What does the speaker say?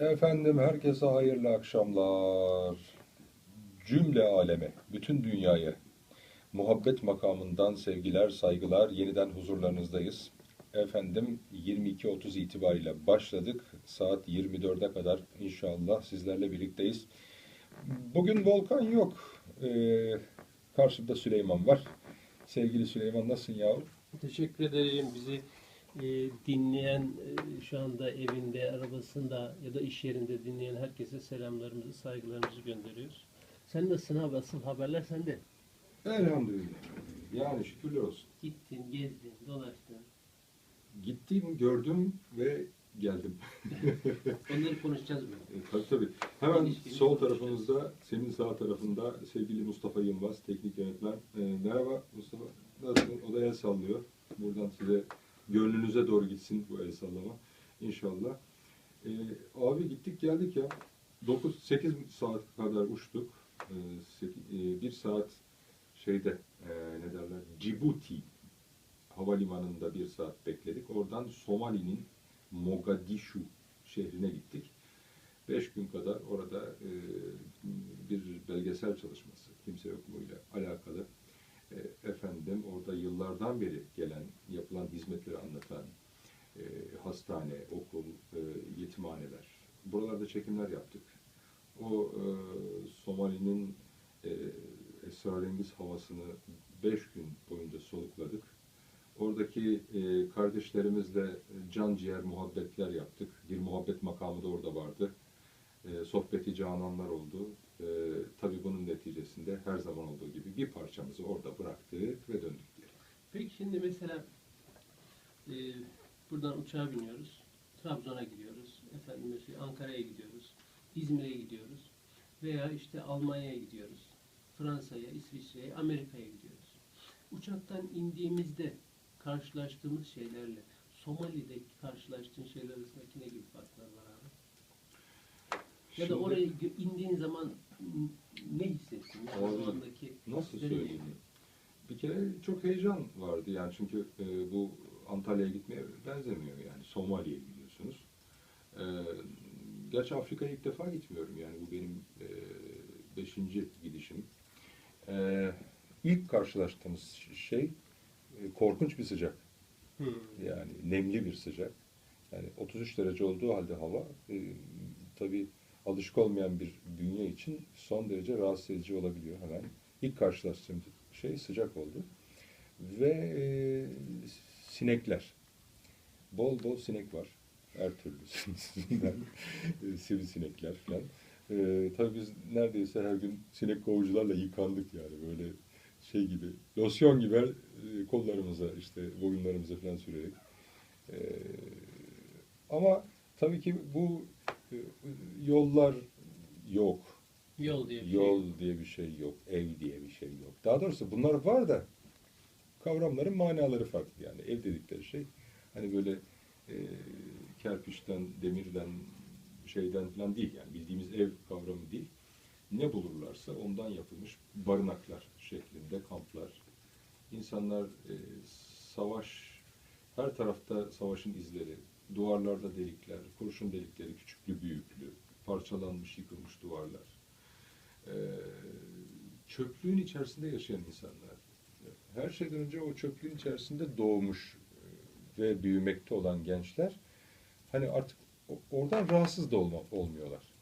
Efendim herkese hayırlı akşamlar. Cümle aleme, bütün dünyaya muhabbet makamından sevgiler, saygılar. Yeniden huzurlarınızdayız. Efendim 22.30 itibariyle başladık. Saat 24'e kadar inşallah sizlerle birlikteyiz. Bugün Volkan yok. Ee, karşımda Süleyman var. Sevgili Süleyman nasılsın yavrum? Teşekkür ederim bizi e, dinleyen e, şu anda evinde, arabasında ya da iş yerinde dinleyen herkese selamlarımızı, saygılarımızı gönderiyoruz. Sen nasılsın abi? Asıl haberler sende. Elhamdülillah. Yani şükürler olsun. Gittin, gezdin, dolaştın. Gittim, gördüm ve geldim. Onları konuşacağız mı? E, tabii tabii. Hemen İlişkili sol tarafımızda, senin sağ tarafında sevgili Mustafa Yılmaz, teknik yönetmen. E, merhaba Mustafa. Nasılsın? O da el sallıyor. Buradan size gönlünüze doğru gitsin bu el sallama. İnşallah. E, abi gittik geldik ya. 9-8 saat kadar uçtuk. E, sek- e, bir saat şeyde e, ne derler Cibuti havalimanında bir saat bekledik. Oradan Somali'nin Mogadishu şehrine gittik. Beş gün kadar orada e, bir belgesel çalışması, kimse yokluğuyla alakalı e, efendim orada yıllardan beri gelen, yapılan hizmetleri anlatan e, hastane, okul, e, yetimhaneler. Buralarda çekimler yaptık. O e, Somali'nin e, esrarengiz havasını beş gün boyunca solukladık. Oradaki e, kardeşlerimizle can ciğer muhabbetler yaptık. Bir muhabbet makamı da orada vardı. E, sohbeti cananlar oldu. E, tabii bunun neticesinde her zaman olduğu gibi bir parçamızı orada bıraktık ve döndük diyelim. Peki şimdi mesela buradan uçağa biniyoruz. Trabzon'a gidiyoruz. Efendim Ankara'ya gidiyoruz. İzmir'e gidiyoruz. Veya işte Almanya'ya gidiyoruz. Fransa'ya, İsviçre'ye, Amerika'ya gidiyoruz. Uçaktan indiğimizde karşılaştığımız şeylerle Somali'deki karşılaştığın şeyler arasındaki ne gibi farklar var abi? Ya da oraya indiğin zaman ne hissettin? Yani Abi, o andaki Nasıl söyleyeyim? Bir kere çok heyecan vardı yani çünkü e, bu Antalya'ya gitmeye benzemiyor yani Somali'ye gidiyorsunuz. E, gerçi Afrika'ya ilk defa gitmiyorum yani bu benim e, beşinci gidişim. E, ilk karşılaştığımız şey e, korkunç bir sıcak Hmm. yani nemli bir sıcak. Yani 33 derece olduğu halde hava e, tabii alışık olmayan bir bünye için son derece rahatsız edici olabiliyor hemen. İlk karşılaştığım şey sıcak oldu. Ve e, sinekler. Bol bol sinek var. Her türlüsünden. e, Sivrisinekler falan. E, tabii biz neredeyse her gün sinek kovucularla yıkandık yani böyle şey gibi, losyon gibi e, kollarımıza işte boyunlarımıza falan sürerek. E, ama tabii ki bu e, yollar yok. Yol diye bir şey. Yol diye bir şey yok. Ev diye bir şey yok. Daha doğrusu bunlar var da kavramların manaları farklı yani. Ev dedikleri şey hani böyle e, kerpiçten, demirden, şeyden falan değil yani. Bildiğimiz ev kavramı değil. Ne bulurlarsa ondan yapılmış barınaklar şeklinde kamplar. İnsanlar e, savaş, her tarafta savaşın izleri, duvarlarda delikler, kurşun delikleri küçüklü büyüklü, parçalanmış, yıkılmış duvarlar. E, çöplüğün içerisinde yaşayan insanlar. Her şeyden önce o çöplüğün içerisinde doğmuş e, ve büyümekte olan gençler hani artık oradan rahatsız da olma, olmuyorlar.